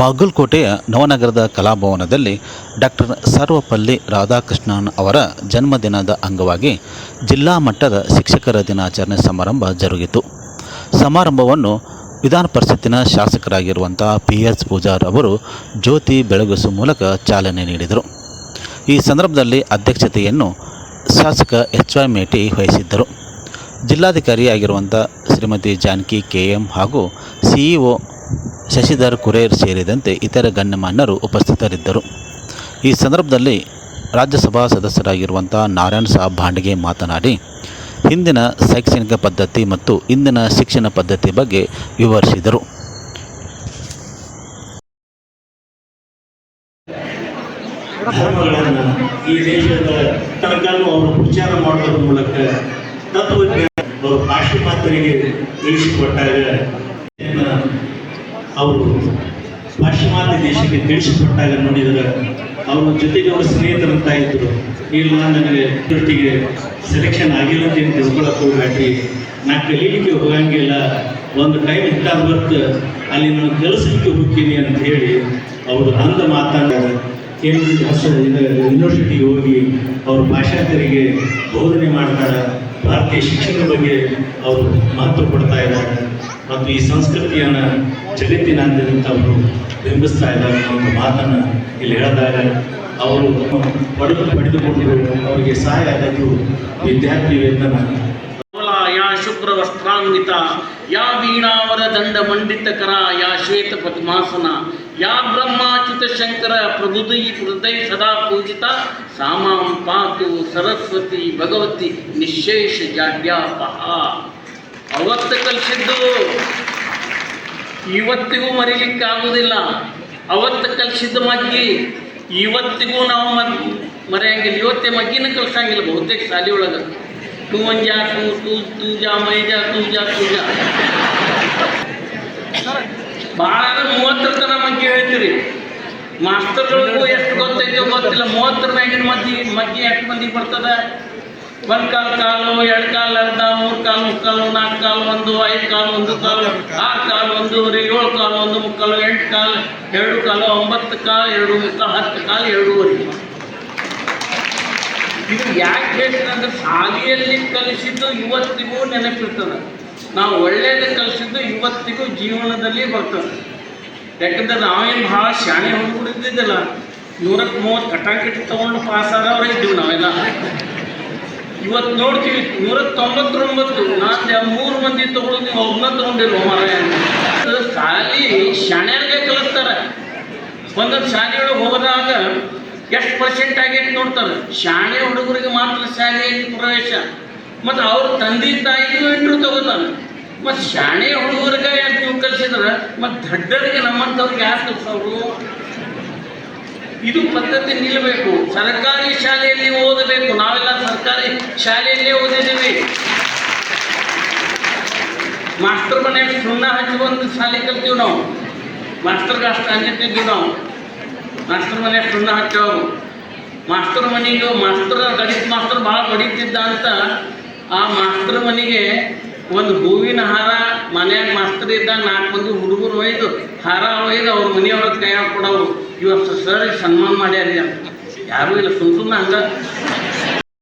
ಬಾಗಲಕೋಟೆಯ ನವನಗರದ ಕಲಾಭವನದಲ್ಲಿ ಡಾಕ್ಟರ್ ಸರ್ವಪಲ್ಲಿ ರಾಧಾಕೃಷ್ಣನ್ ಅವರ ಜನ್ಮದಿನದ ಅಂಗವಾಗಿ ಜಿಲ್ಲಾ ಮಟ್ಟದ ಶಿಕ್ಷಕರ ದಿನಾಚರಣೆ ಸಮಾರಂಭ ಜರುಗಿತು. ಸಮಾರಂಭವನ್ನು ವಿಧಾನ ಪರಿಷತ್ತಿನ ಶಾಸಕರಾಗಿರುವಂಥ ಪಿ ಎಸ್ ಪೂಜಾರ್ ಅವರು ಜ್ಯೋತಿ ಬೆಳಗಿಸುವ ಮೂಲಕ ಚಾಲನೆ ನೀಡಿದರು. ಈ ಸಂದರ್ಭದಲ್ಲಿ ಅಧ್ಯಕ್ಷತೆಯನ್ನು ಶಾಸಕ ಎಚ್ ವೈ ಮೇಟಿ ವಹಿಸಿದ್ದರು. ಜಿಲ್ಲಾಧಿಕಾರಿಯಾಗಿರುವಂಥ ಶ್ರೀಮತಿ ಜಾನಕಿ ಕೆ ಎಂ ಹಾಗೂ ಸಿಇಒ ಶಶಿಧರ್ ಕುರೇರ್ ಸೇರಿದಂತೆ ಇತರ ಗಣ್ಯಮಾನ್ಯರು ಉಪಸ್ಥಿತರಿದ್ದರು. ಈ ಸಂದರ್ಭದಲ್ಲಿ ರಾಜ್ಯಸಭಾ ಸದಸ್ಯರಾಗಿರುವಂಥ ನಾರಾಯಣ್ ಸಾಬ್ ಭಾಂಡಿಗೆ ಮಾತನಾಡಿ, ಹಿಂದಿನ ಶೈಕ್ಷಣಿಕ ಪದ್ಧತಿ ಮತ್ತು ಇಂದಿನ ಶಿಕ್ಷಣ ಪದ್ಧತಿ ಬಗ್ಗೆ ವಿವರಿಸಿದರು. ಈ ದೇಶದ ಅವರು ಪ್ರಚಾರ ಮಾಡೋದ್ರ ಮೂಲಕ ತತ್ವಜ್ಞಾನ ಪಾಶ್ಚಿಮಾತ್ಯರಿಗೆ ತಿಳಿಸಿಕೊಟ್ಟಾಗ ಅವರು ಪಾಶ್ಚಿಮಾತ್ಯ ದೇಶಕ್ಕೆ ತಿಳಿಸಿಕೊಟ್ಟಾಗ ನೋಡಿದರೆ ಅವರ ಜೊತೆಗೆ ಅವರು ಸ್ನೇಹಿತರಂತ ಇದ್ದರು ಇಲ್ಲ ನನಗೆ ಜೊತೆಗೆ ಸೆಲೆಕ್ಷನ್ ಆಗಿಲ್ಲ ಅಂತ ಏನು ತಿಳ್ಕೊಳಕ್ಕೆ ಹೋಗ್ಬೇಡ್ರಿ. ನಾ ಕಲೀಲಿಕ್ಕೆ ಹೋಗಂಗಿಲ್ಲ. ಒಂದು ಟೈಮ್ ಇಟ್ಟಾಗ ಬರ್ತು ಅಲ್ಲಿ ನಾನು ಕೆಲಸಕ್ಕೆ ಹೋಗ್ತೀನಿ ಅಂತ ಹೇಳಿ ಅವರು ಅಂದ ಮಾತಾಡಿದ್ದಾರೆ ಕೇಂದ್ರ ಹೊಸ ಯೂನಿವರ್ಸಿಟಿಗೆ ಹೋಗಿ ಅವರು ಭಾಷಾಂತರಿಗೆ ಬೋಧನೆ ಮಾಡ್ತಾರೆ. ಭಾರತೀಯ ಶಿಕ್ಷಣದ ಬಗ್ಗೆ ಅವರು ಮಹತ್ವ ಕೊಡ್ತಾ ಇದ್ದಾರೆ. ಮತ್ತು ಈ ಸಂಸ್ಕೃತಿಯನ್ನು ಜಗತ್ತಿನಾದ್ಯಂತ ಅವರು ಬಿಂಬಿಸ್ತಾ ಇದ್ದಾರೆ ಒಂದು ಮಾತನ್ನು ಇಲ್ಲಿ ಹೇಳಿದಾಗ ಅವರು ಪಡೆದು ಪಡೆದುಕೊಂಡು ಅವರಿಗೆ ಸಹಾಯ ಆದದ್ದು ವಿದ್ಯಾರ್ಥಿ ವೇತನ ಯಾ ಶುಭ್ರ ವಸ್ತ್ರಾನ್ವಿತ ಯಾ ವೀಣಾವರ ದಂಡ ಮಂಡಿತಕರ ಯಾ ಶ್ವೇತ ಪದ್ಮಾಸನ, ಯಾ ಬ್ರಹ್ಮಾಚ್ಯುತ ಶಂಕರ ಪ್ರಬುಧೈ ಹೃದಯ ಸದಾ ಪೂಜಿತ, ಸಾಮಾಂ ಪಾತು ಸರಸ್ವತಿ ಭಗವತಿ ನಿಶೇಷ ಜಾಡ್ಯಾಪಹ. ಅವತ್ತು ಕಲಿಸಿದ್ದು ಇವತ್ತಿಗೂ ಮರೀಲಿಕ್ಕೆ ಆಗುವುದಿಲ್ಲ ಅವತ್ತು ಕಲಿಸಿದ್ದ ಮಗ್ಗಿ ಇವತ್ತಿಗೂ ನಾವು ಮಗ್ ಮರೆಯಂಗಿಲ್ಲ. ಇವತ್ತೇ ಮಗ್ಗಿನ ಕಲಿಸಂಗಿಲ್ಲ ಬಹುತೇಕ ಶಾಲೆ ಒಳಗೆ ತೂ ಜಾ ತೂ ತೂ ತೂಜಾ ಮೈಜಾ ತೂಜಾ ತೂಜಾ ಭಾಳ ಮೂವತ್ತರ ಥರ ಮಗ್ಗಿ ಹೇಳ್ತೀರಿ. ಮಾಸ್ತರ್ಗಳಿಗೂ ಎಷ್ಟು ಗೊತ್ತೈತೆ ಗೊತ್ತಿಲ್ಲ. ಮೂವತ್ತರ ಮ್ಯಾಗಿನ ಮಗ್ಗಿ ಮಗ್ಗಿ ಎಷ್ಟು ಮಂದಿಗೆ ಬರ್ತದೆ? ಒಂದು ಕಾಲ್ ಕಾಲು ಎರಡು ಕಾಲು ಅರ್ಧ ಮೂರು ಕಾಲು ಮುಕ್ಕಾಲು ನಾಲ್ಕು ಕಾಲು ಒಂದು ಐದು ಕಾಲು ಒಂದು ಕಾಲು ಆರು ಕಾಲು ಒಂದೂವರೆ ಏಳು ಕಾಲು ಒಂದು ಮುಕ್ಕಾಲು ಎಂಟು ಕಾಲು ಎರಡು ಕಾಲು ಒಂಬತ್ತು ಕಾಲು ಎರಡು ಮುಕ್ಕಾಲು ಹತ್ತು ಕಾಲು ಎರಡೂವರೆ ಇದು ಯಾಕೆ ಹೇಳ್ತಂದ್ರೆ ಶಾಲೆಯಲ್ಲಿ ಕಲಿಸಿದ್ದು ಇವತ್ತಿಗೂ ನೆನಪಿರ್ತದೆ. ನಾವು ಒಳ್ಳೇದು ಕಲಿಸಿದ್ದು ಇವತ್ತಿಗೂ ಜೀವನದಲ್ಲಿ ಬರ್ತದೆ. ಯಾಕಂದ್ರೆ ನಾವೇನು ಭಾಳ ಶಾಣೆ ಹುಡುಗರು ಇದ್ದಿದ್ದಿಲ್ಲ. ನೂರಕ್ಕೆ ಮೂವತ್ತು ಕಟಾಕಿಟ್ಟು ತೊಗೊಂಡು ಪಾಸ್ ಆದವ್ರೆ ಇದ್ದೀವಿ ನಾವೆಲ್ಲ. ಇವತ್ತು ನೋಡ್ತೀವಿ ನೂರ ತೊಂಬತ್ತೊಂಬತ್ತು ನಾನು ಮೂರು ಮಂದಿ ತಗೊಳ್ಳೋದು ನೀವು ಒಬ್ಬನ ತಗೊಂಡಿರೋ ಮಾರಾಯ. ಶಾಲಿ, ಶಾಣ್ಯರಿಗೆ ಕಲಿಸ್ತಾರೆ. ಒಂದೊಂದು ಶಾಲೆಯೊಳಗೆ ಹೋದಾಗ ಎಷ್ಟು ಪರ್ಸೆಂಟ್ ಆಗೈತೆ ನೋಡ್ತಾರೆ. ಶಾಣೆ ಹುಡುಗರಿಗೆ ಮಾತ್ರ ಶಾಲೆಯಲ್ಲಿ ಪ್ರವೇಶ. ಮತ್ತು ಅವ್ರ ತಂದೆ ತಾಯಿಗೂ ಇಂಟ್ರು ತಗೋತಾರೆ. ಮತ್ತು ಶಾಣೆ ಹುಡುಗರಿಗೆ ಯಾಕೆ ನೀವು ಕಲಿಸಿದ್ರೆ? ಮತ್ತು ದಡ್ಡರಿಗೆ ನಮ್ಮಂಥವ್ರಿಗೆ ಯಾರು ಕಲಿಸೋರು ಇದು ಪದ್ಧತಿ ನಿಲ್ಲಬೇಕು ಸರ್ಕಾರಿ ಶಾಲೆಯಲ್ಲಿ ಓದಬೇಕು. ನಾವೆಲ್ಲ ಸರ್ಕಾರಿ ಶಾಲೆಯಲ್ಲೇ ಓದಿದ್ದೀವಿ. ಮಾಸ್ಟರ್ ಮನೆ ಸುಣ್ಣ ಒಂದು ಶಾಲೆ ಕಲ್ತೀವಿ ನಾವು. ಮಾಸ್ತರ್ಗೆ ಅಷ್ಟು ಅಂಜಿಟ್ಟಿದ್ವಿ ನಾವು. ಮಾಸ್ಟರ್ ಮನೆ ಸುಣ್ಣ ಹಚ್ಚೋರು. ಮಾಸ್ಟರ್ ಮನೆಗೆ ಮಾಸ್ತರ್ ಗಣಿತ ಮಾಸ್ತರ್ ಭಾಳ ಹೊಡಿತಿದ್ದ ಅಂತ ಆ ಮಾಸ್ಟರ್ ಮನೆಗೆ ಒಂದು ಹೂವಿನ ಹಾರ, ಮನೆಯಾಗ ಮಾಸ್ತರ್ ಇದ್ದಾಗ ನಾಲ್ಕು ಮಂದಿ ಹುಡುಗರು ಒಯ್ದು ಹಾರ ಒಯ್ದು ಅವ್ರ ಮನೆಯವ್ರ ಕೈಯಾಗ ಕೊಡೋರು. ಇವತ್ತು ಸರ್, ಸನ್ಮಾನ ಮಾಡ್ಯಾರಿ ಅಂತ. ಯಾರೂ ಇಲ್ಲ, ಸುಮ್ ಸುಮ್ಮನೆ ಹಂಗ